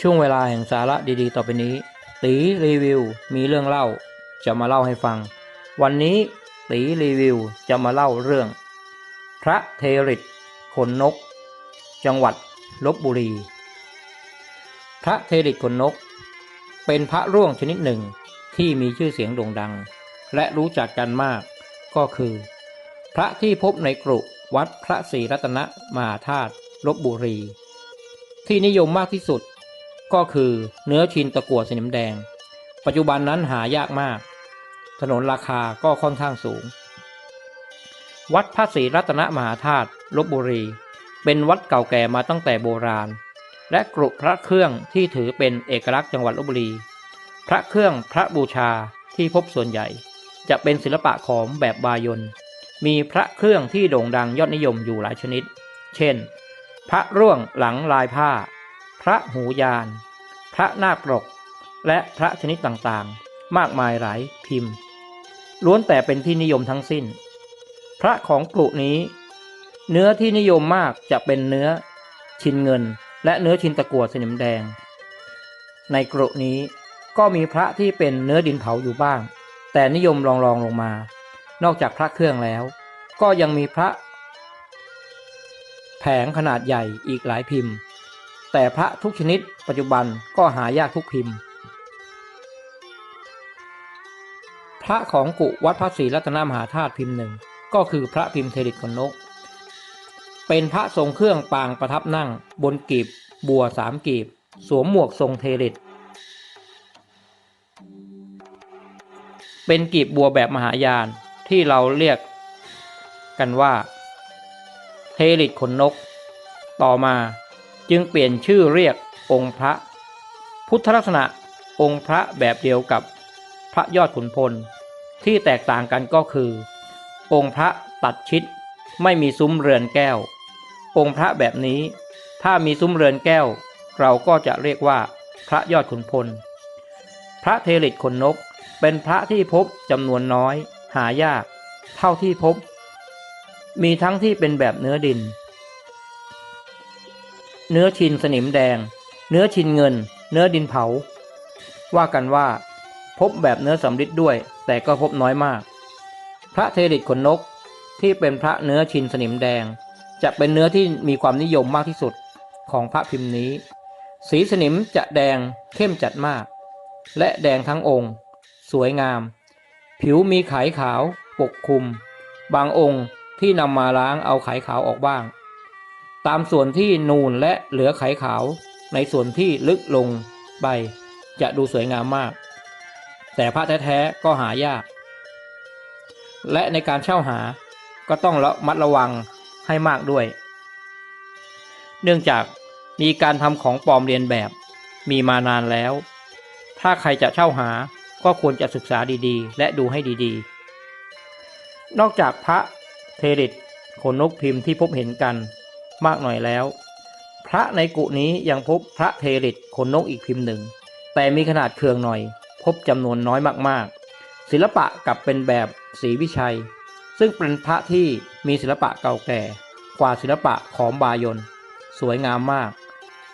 ช่วงเวลาแห่งสาระดีๆ ต่อไปนี้ ตีรีวิวมีเรื่องเล่า จะมาเล่าให้ฟัง วันนี้ตีรีวิวจะมาเล่าเรื่อง พระเทริตขนนก จังหวัดลบบุรี พระเทริตขนนก เป็นพระร่วงชนิดหนึ่งที่มีชื่อเสียงโด่งดัง และรู้จักกันมาก ก็คือ พระที่พบในกรุวัดพระศรีรัตนมหาธาตุลบบุรี ที่นิยมมากที่สุด ก็คือเนื้อชินตะกั่วสนิมแดง ปัจจุบันนั้นหายากมาก ถนนราคาก็ค่อนข้างสูง วัดพระศรีรัตนมหาธาตุลบบุรี เป็นวัดเก่าแก่มาตั้งแต่โบราณ และกรุพระเครื่องที่ถือเป็นเอกลักษณ์จังหวัดลบบุรี พระเครื่องพระบูชาที่พบส่วนใหญ่ จะเป็นศิลปะขอมแบบบายนมีพระเครื่องที่โด่งดังยอดนิยมอยู่หลายชนิด เช่น พระร่วงหลังลายผ้า พระหูยาน พระนาคปรก และพระชนิดต่างๆ มากมายหลายพิมพ์ ล้วนแต่เป็นที่นิยมทั้งสิ้น พระของกลุ่นี้ เนื้อที่นิยมมากจะเป็นเนื้อชินเงิน และเนื้อชินตะกั่วสนิมแดง ในกลุ่นี้ก็มีพระที่เป็นเนื้อดินเผาอยู่บ้าง แต่นิยมรองรองลงมา นอกจากพระเครื่องแล้ว ก็ยังมีพระ แผงขนาดใหญ่อีกหลายพิมพ์ แต่พระทุกชนิดปัจจุบันก็หายากทุกพิมพ์ พระของกุวัดพระศรีรัตนมหาธาตุพิมพ์หนึ่งก็คือพระพิมพ์เทริตขนนก เป็นพระทรงเครื่องปางประทับนั่ง บนกีบบัวสามกีบ สวมหมวกทรงเทริตเป็นกีบบัวแบบมหายานที่เราเรียกกันว่า เทริตขนนก ต่อมา จึงเปลี่ยนชื่อเรียกองค์พระ พุทธลักษณะองค์พระแบบเดียวกับพระยอดขุนพล ที่แตกต่างกันก็คือ องค์พระตัดชิดไม่มีซุ้มเรือนแก้ว องค์พระแบบนี้ ถ้ามีซุ้มเรือนแก้ว เราก็จะเรียกว่าพระยอดขุนพล พระเทริตขนนกเป็นพระที่พบจำนวนน้อย หายาก เท่าที่พบ มีทั้งที่เป็นแบบเนื้อดิน เนื้อชินสนิมแดง เนื้อชินเงิน เนื้อดินเผา ว่ากันว่า พบแบบเนื้อสำริดด้วย แต่ก็พบน้อยมาก พระเทริตขนนกที่เป็นพระเนื้อชินสนิมแดง จะเป็นเนื้อที่มีความนิยมมากที่สุดของพระพิมพ์นี้ สีสนิมจะแดงเข้มจัดมาก และแดงทั้งองค์ สวยงาม ผิวมีไขขาวปกคลุม บางองค์ที่นำมาล้างเอาไขขาวออกบ้าง ตามส่วนที่นูนและเหลือไขขาว ในส่วนที่ลึกลงไป จะดูสวยงามมาก แต่พระแท้ๆก็หายาก และในการเช่าหาก็ต้องระมัดระวังให้มากด้วย เนื่องจากมีการทำของปลอมเรียนแบบมีมานานแล้ว ถ้าใครจะเช่าหาก็ควรจะศึกษาดีๆ และดูให้ดีๆ นอกจากพระเทริตขนนกพิมพ์ที่พบเห็นกัน มากหน่อยแล้ว พระในกุนี้ยังพบพระเทริตขนนกอีกพิมพ์หนึ่ง แต่มีขนาดเคืองหน่อย พบจำนวนน้อยมากๆ ศิลปะกลับเป็นแบบสีวิชัย ซึ่งเป็นพระที่มีศิลปะเก่าแก่ กว่าศิลปะของบายนสวยงามมาก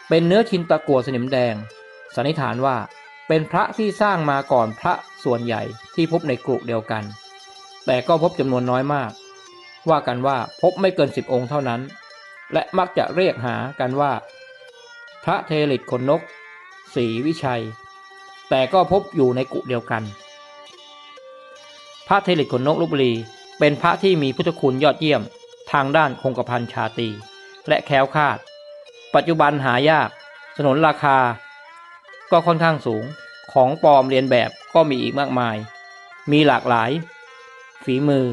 เป็นเนื้อชินตะกัวสนิมแดง สันนิษฐานว่าเป็นพระที่สร้างมาก่อนพระส่วนใหญ่ที่พบในกรุเดียวกัน แต่ก็พบจำนวนน้อยมาก ว่ากันว่าพบไม่เกินสิบองค์เท่านั้น และมักจะเรียกหากันว่า พระเทริตขนนกศรีวิชัย แต่ก็พบอยู่ในกุเดียวกัน พระเทริตขนนกลพบุรีเป็นพระที่มีพุทธคุณยอดเยี่ยม ทางด้านคงกระพันชาตีและแคล้วคลาด ปัจจุบันหายาก สนนราคา ก็ค่อนข้างสูงของปลอมเรียนแบบก็มีอีกมากมาย มีหลากหลาย ฝีมือ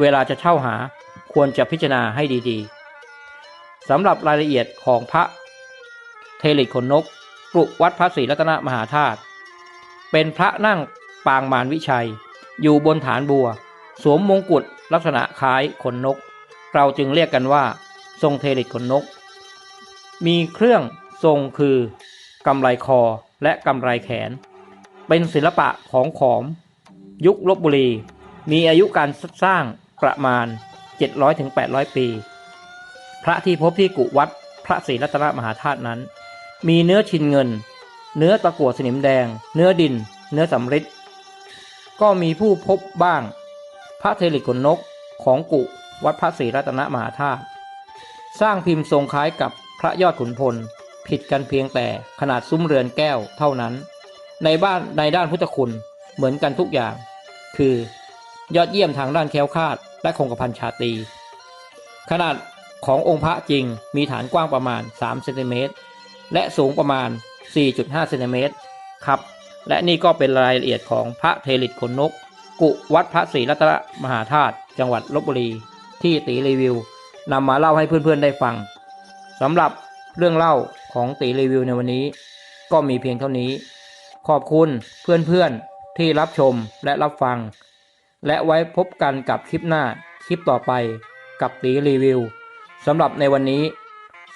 เวลาจะเช่าหาควรจะพิจารณาให้ดีๆ สำหรับรายละเอียดของพระเทริตขนนกกรุวัดพระศรีรัตนมหาธาตุเป็นพระนั่งปางมารวิชัย อยู่บนฐานบัว สวมมงกุฎลักษณะคล้ายขนนก เราจึงเรียกกันว่า ทรงเทริตขนนก มีเครื่องทรงคือกำไรคอและกำไรแขน เป็นศิลปะของขอม ยุคลบบุรี มีอายุการสร้างประมาณ 700-800 ปี ระที่พบที่กุวัดพระศรีรัตนมหาธาตุนั้น มีเนื้อชินเงิน เนื้อตะกั่วสนิมแดง เนื้อดิน เนื้อสำริดก็มีผู้พบบ้าง พระเทลิตขนนกของกุวัดพระศรีรัตนมหาธาตุสร้างพิมพ์ทรงคล้ายกับพระยอดขุนพล ผิดกันเพียงแต่ขนาดซุ้มเรือนแก้วเท่านั้น ในบ้านในด้านพุทธคุณเหมือนกันทุกอย่าง คือยอดเยี่ยมทางด้านแคล้วคลาดและคงกระพันชาตรีขนาด ขององค์พระจริงมีฐานกว้างประมาณ3เซนติเมตรและสูงประมาณ 4.5เซนติเมตรครับ และนี่ก็เป็นรายละเอียดของพระเทลิตขนนก กุวัดพระศรีรัตนมหาธาตุจังหวัดลบบุรี ที่ตีรีวิวนำมาเล่าให้เพื่อนๆได้ฟังสำหรับเรื่องเล่าของตีรีวิวในวันนี้ ก็มีเพียงเท่านี้ ขอบคุณเพื่อนๆที่รับชมและรับฟัง และไว้พบกันกับคลิปหน้าคลิปต่อไปกับตีรีวิว สำหรับในวันนี้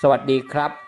สวัสดีครับ